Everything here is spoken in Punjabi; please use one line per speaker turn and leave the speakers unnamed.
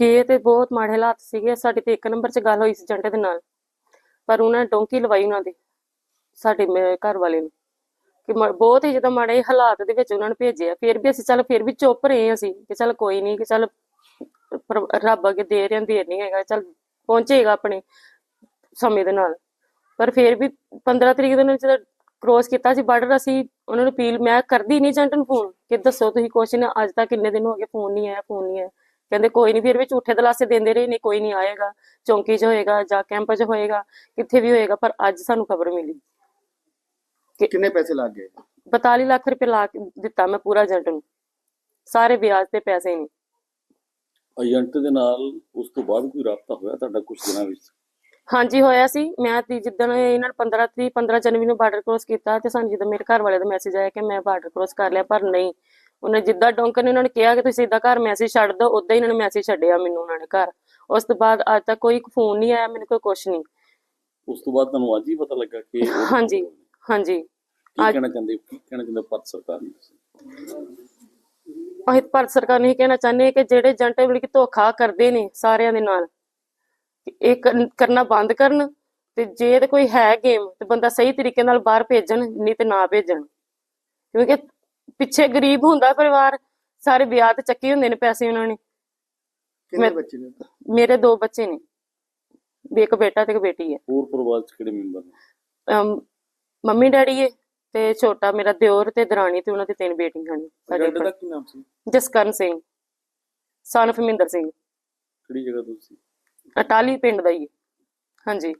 ਗਏ ਤੇ ਬਹੁਤ ਮਾੜੇ ਹਾਲਾਤ ਸੀਗੇ। ਸਾਡੇ ਤੇ ਇੱਕ ਨੰਬਰ 'ਚ ਗੱਲ ਹੋਈ ਸੀ ਏਜੰਟ ਦੇ ਨਾਲ। ਪਰ ਉਹਨਾਂ ਨੇ ਡੋਂਕੀ ਲਵਾਈ ਉਹਨਾਂ ਦੀ, ਸਾਡੇ ਘਰ ਵਾਲੇ ਨੂੰ। ਕਿ ਬਹੁਤ ਹੀ ਜਦੋਂ ਮਾੜੇ ਹਾਲਾਤ ਦੇ ਵਿੱਚ ਉਹਨਾਂ ਨੂੰ ਭੇਜਿਆ। ਫਿਰ ਵੀ ਅਸੀਂ ਚੱਲ, ਫਿਰ ਵੀ ਚੁੱਪ ਰਹੇ ਅਸੀਂ ਕਿ ਚੱਲ ਕੋਈ ਨਹੀਂ, ਕਿ ਚੱਲ ਰੱਬ ਅੱਗੇ ਦੇ ਰਿਆਂ ਦੇਰ ਨਹੀਂ ਹੈਗਾ, ਚੱਲ ਪਹੁੰਚੇਗਾ ਆਪਣੇ ਸਮੇਂ ਦੇ ਨਾਲ। ਪਰ ਫਿਰ ਵੀ 15 ਤਰੀਕ ਦੇ ਨੂੰ ਜਦੋਂ ਕ੍ਰੋਸ ਕੀਤਾ ਸੀ ਬਾਰਡਰ ਅਸੀਂ ਉਹਨਾਂ ਨੂੰ ਅਪੀਲ, ਮੈਂ ਕਰਦੀ ਨਹੀਂ ਏਜੰਟ ਨੂੰ ਫੋਨ ਕਿ ਦੱਸੋ ਤੁਸੀਂ ਕੁਛ ਨਾ ਅੱਜ ਤੱਕ ਕਿੰਨੇ ਦਿਨ ਹੋ ਗਏ ਫੋਨ ਨਹੀਂ ਆਇਆ ਫੋਨ ਨਹੀਂ ਆਇਆ। ਕਹਿੰਦੇ ਕੋਈ ਨਹੀਂ ਫਿਰ ਵੀ ਝੂਠੇ ਦਲਾਸੇ ਦਿੰਦੇ ਰਹੇ ਨਹੀਂ ਕੋਈ ਨਹੀਂ ਆਏਗਾ ਚੌਂਕੀ 'ਚ ਹੋਏਗਾ ਜਾਂ ਕੈਂਪ 'ਚ ਹੋਏਗਾ ਕਿੱਥੇ ਵੀ ਹੋਏਗਾ ਪਰ ਅੱਜ ਸਾਨੂੰ ਖਬਰ ਮਿਲੀ।
ਕਿੰਨੇ ਪੈਸੇ ਲੱਗ ਗਏ?
42 ਲੱਖ ਰੁਪਏ ਲਾ ਕੇ ਦਿੱਤਾ ਮੈਂ ਪੂਰਾ ਏਜੰਟ ਨੂੰ। ਸਾਰੇ ਵਿਆਜ ਤੇ ਪੈਸੇ ਨਹੀਂ
ਏਜੰਟ ਦੇ ਨਾਲ ਉਸ ਤੋਂ ਬਾਅਦ ਕੋਈ ਰਾਬਤਾ ਹੋਇਆ ਤੁਹਾਡਾ ਕੁਝ ਦਿਨਾਂ ਵਿੱਚ?
ਹਾਂਜੀ ਹੋਇਆ ਸੀ। ਮੈਂ ਤੀ ਜਿੱਦਣ ਇਹਨਾਂ ਨੇ 15 ਤਰੀਕ 15 ਜਨਵਰੀ ਨੂੰ ਬਾਰਡਰ ਕ੍ਰੋਸ ਕੀਤਾ ਤੇ ਸਾਨੂੰ ਜਦੋਂ ਮੇਰੇ ਘਰ ਵਾਲੇ ਦਾ ਮੈਸੇਜ ਆਇਆ ਕਿ ਮੈਂ ਬਾਰਡਰ ਕ੍ਰੋਸ ਕਰ ਲਿਆ ਪਰ ਨਹੀਂ। ਉਹਨੇ ਜਿੱਦਾਂ ਡੋਂਕਰ ਨੇ ਉਹਨਾਂ ਨੇ ਕਿਹਾ ਕਿ ਤੁਸੀਂ ਇਦਾਂ ਘਰ ਮੈਸੇਜ ਛੱਡ ਦਿਓ ਉਦਾਂ ਹੀ ਇਹਨਾਂ ਨੇ ਮੈਸੇਜ ਛੱਡਿਆ ਮੈਨੂੰ ਉਹਨਾਂ ਨੇ ਘਰ। ਉਸ ਤੋਂ ਬਾਅਦ ਅੱਜ ਤੱਕ ਕੋਈ ਫੋਨ ਨਹੀਂ ਆਇਆ ਮੈਨੂੰ ਕੋਈ ਕੁਛ ਨਹੀਂ।
ਉਸ ਤੋਂ ਬਾਅਦ ਤੁਹਾਨੂੰ ਅੱਜ ਹੀ ਪਤਾ ਲੱਗਾ ਕਿ
ਹਾਂਜੀ ਹਾਂਜੀ।
ਕੀ ਕਹਿਣਾ ਚਾਹੁੰਦੇ ਕੀ ਕਹਿਣਾ ਚਾਹੁੰਦੇ ਭਾਰਤ ਸਰਕਾਰ ਨੂੰ
ਅਸੀਂ ਭਾਰਤ ਸਰਕਾਰ ਨੂੰ ਇਹ ਕਹਿਣਾ ਚਾਹੁੰਦੇ ਕਿ ਜਿਹੜੇ ਏਜੰਟ ਬਲਕਿ ਧੋਖਾ ਕਰਦੇ ਨੇ ਸਾਰਿਆਂ ਦੇ ਨਾਲ ਇਹ ਕਰਨ- ਕਰਨਾ ਬੰਦ ਕਰਨ ਤੇ ਜੇ ਤੇ ਕੋਈ ਹੈ ਗੇਮ ਤੇ ਬੰਦਾ ਸਹੀ ਤਰੀਕੇ ਨਾਲ ਬਾਹਰ ਭੇਜਣ ਨਹੀਂ ਤੇ ਨਾ ਭੇਜਣ। ਕਿਉਂਕਿ ਪਿੱਛੇ ਗਰੀਬ ਹੁੰਦਾ ਪਰਿਵਾਰ ਸਾਰੇ ਵਿਆਹ ਤੇ ਚੱਕੇ ਹੁੰਦੇ ਨੇ ਪੈਸੇ ਉਹਨਾਂ ਨੇ।
ਕਿੰਨੇ ਬੱਚੇ ਨੇ?
ਮੇਰੇ ਦੋ ਬੱਚੇ ਨੇ। ਵੀ ਇੱਕ ਬੇਟਾ ਤੇ ਇੱਕ ਬੇਟੀ ਹੈ।
ਹੋਰ ਪਰਿਵਾਰ ਚ ਕਿਹੜੇ ਮੈਂਬਰ ਨੇ?
ਮੰਮੀ ਡੈਡੀ ਹੈ ਤੇ ਛੋਟਾ ਮੇਰਾ ਦਿਓਰ ਤੇ ਦਰਾਣੀ ਤੇ ਉਹਨਾਂ ਦੇ ਤਿੰਨ ਬੇਟੀਆਂ ਨੇ ਸਾਡੇ
ਏਜੰਟ ਦਾ
ਕੋਲ।
ਕੀ ਨਾਮ ਸੀ?
ਜਸਕਰਨ ਸਿੰਘ। ਸਨ of ਮਹਿੰਦਰ ਸਿੰਘ।
ਕਿਹੜੀ ਜਗ੍ਹਾ ਤੋਂ ਸੀ
ਅਟਾਲੀ ਪਿੰਡ ਦਾ ਹੈ। ਹਾਂਜੀ।